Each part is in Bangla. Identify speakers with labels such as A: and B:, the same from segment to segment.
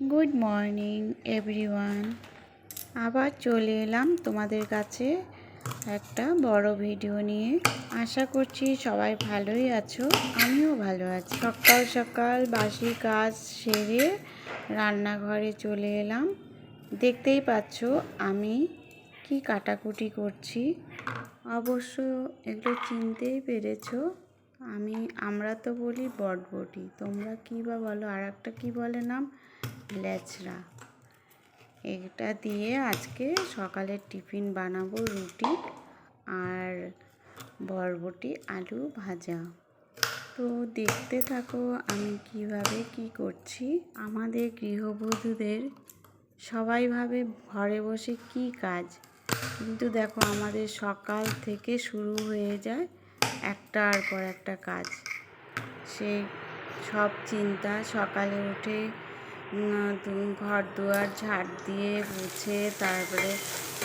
A: গুড মর্নিং এভরিওয়ান আবার চলে এলাম তোমাদের কাছে একটা বড় ভিডিও নিয়ে। আশা করছি সবাই ভালোই আছো, আমিও ভালো আছি। সকাল সকাল বাসি কাজ সেরে রান্নাঘরে চলে এলাম। দেখতেই পাচ্ছ আমি কি কাটাকুটি করছি। অবশ্য এগুলো চিনতেই পেরেছ আমি, আমরা তো বলি বটবটি। তোমরা কী বা বলো? আর একটা কী বলে নাম? লেচড়া। এটা দিয়ে আজকে সকালের টিফিন বানাবো রুটি আর বরবটি আলু ভাজা। তো দেখতে থাকো আমি কীভাবে কি করছি। আমাদের গৃহবধূদের সবাই ভাবে ঘরে বসে কি কাজ। কিন্তু দেখো আমাদের সকাল থেকে শুরু হয়ে যায় একটার পর একটা কাজ। সেই সব চিন্তা সকালে উঠে ঘর দুয়ার ঝাড় দিয়ে মুছে তারপরে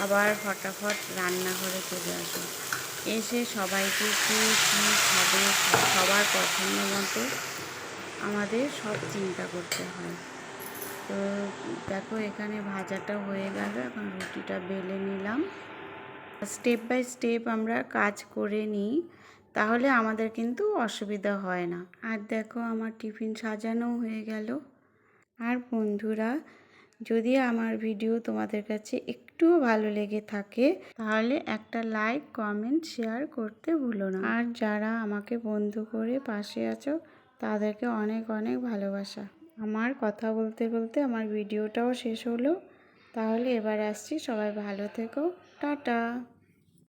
A: আবার ফটাফট রান্নাঘরে চলে আসো। এসে সবাইকে কী কী খাবে সবার পছন্দ মতো আমাদের সব চিন্তা করতে হয়। তো দেখো এখানে ভাজাটা হয়ে গেল, এখন রুটিটা বেলে নিলাম। স্টেপ বাই স্টেপ আমরা কাজ করে নিই, তাহলে আমাদের কিন্তু অসুবিধা হয় না। আর দেখো আমার টিফিন সাজানো হয়ে গেল। আর বন্ধুরা, যদি আমার ভিডিও তোমাদের কাছে একটুও ভালো লেগে থাকে, তাহলে একটা লাইক, কমেন্ট, শেয়ার করতে ভুলো না। আর যারা আমাকে বন্ধু করে পাশে আছো, তাদেরকে অনেক অনেক ভালোবাসা। আমার কথা বলতে বলতে আমার ভিডিওটাও শেষ হলো। তাহলে এবার আসছি। সবাই ভালো থেকো। টাটা।